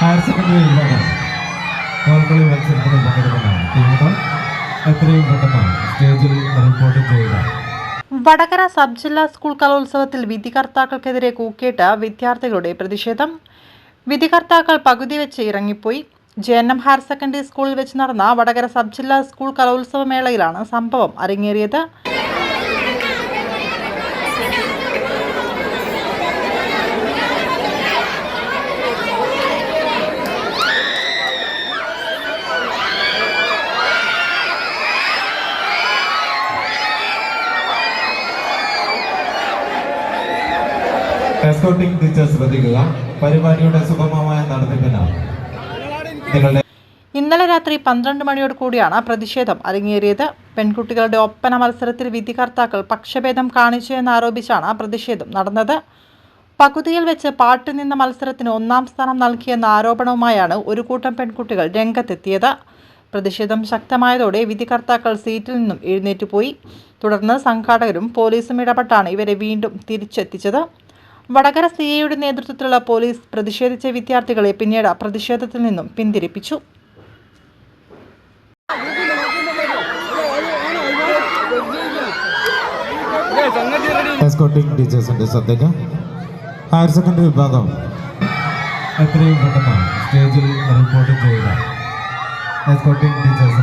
Higher secondary വിഭാഗം കോൽക്കളി മത്സരത്തിന് പങ്കെടുക്കുന്നതാണ് ടീമുകൾ എത്രയും പെട്ടെന്ന് സ്റ്റേജിൽ റിപ്പോർട്ട് ചെയ്യുക വടകര സബ് ജില്ലാ സ്കൂൾ കലോത്സവത്തിൽ വിധികർത്താക്കൾക്കെതിരെ കൂക്കിയിട്ട് വിദ്യാർത്ഥികളുടെ പ്രതിഷേധം. വിധികർത്താക്കൾ പകുതി വെച്ച് ഇറങ്ങിപ്പോയി. J N M higher secondary സ്കൂളിൽ വെച്ച് നടന്ന വടകര സബ് ജില്ലാ സ്കൂൾ കലോത്സവ മേളയിലാണ് സംഭവം അരങ്ങേറിയത്. എസ്കോട്ടിംഗ് ടീച്ചർ ശ്രദ്ധിക്കുക. പരിപാടിയുടെ സുഗമമായ നടത്തിപ്പിന്. നിങ്ങളുടെ ഇന്നലെ രാത്രി പന്ത്രണ്ട് മണിയോട് കൂടിയാണ് പ്രതിഷേധം. അരങ്ങേറിയത് പെൺകുട്ടികളുടെ ഒപ്പന മത്സരത്തിൽ വിധികർത്താക്കൾ പക്ഷഭേദം കാണിച്ചു എന്നാരോപിച്ചാണ് പ്രതിഷേധം നടന്നത്. പകുതിയിൽ വെച്ച് പാട്ട് നിന്ന മത്സരത്തിന് ഒന്നാം സ്ഥാനം നൽകിയെന്ന ആരോപണവുമായാണ് ഒരു കൂട്ടം പെൺകുട്ടികൾ രംഗത്തെത്തിയത്. പ്രതിഷേധം ശക്തമായതോടെ വിധികർത്താക്കൾ സീറ്റിൽ നിന്നും എഴുന്നേറ്റുപോയി തുടർന്ന് സംഘാടകരും പോലീസും ഇടപെട്ടാണ് ഇവരെ വീണ്ടും തിരിച്ചെത്തിച്ചത്. വടകര സി എയുടെ നേതൃത്വത്തിലുള്ള പോലീസ് പ്രതിഷേധിച്ച വിദ്യാർത്ഥികളെ പിന്നീട് പ്രതിഷേധത്തിൽ നിന്നും പിന്തിരിപ്പിച്ചു. ടീച്ചേഴ്സിന്റെ ശ്രദ്ധയ്ക്ക് ഹയർ സെക്കൻഡറി വിഭാഗം എത്രയും പെട്ടെന്ന് സ്റ്റേജിൽ റിപ്പോർട്ട് ചെയ്യുക എസ്കോട്ടിംഗ് ടീച്ചേഴ്സ്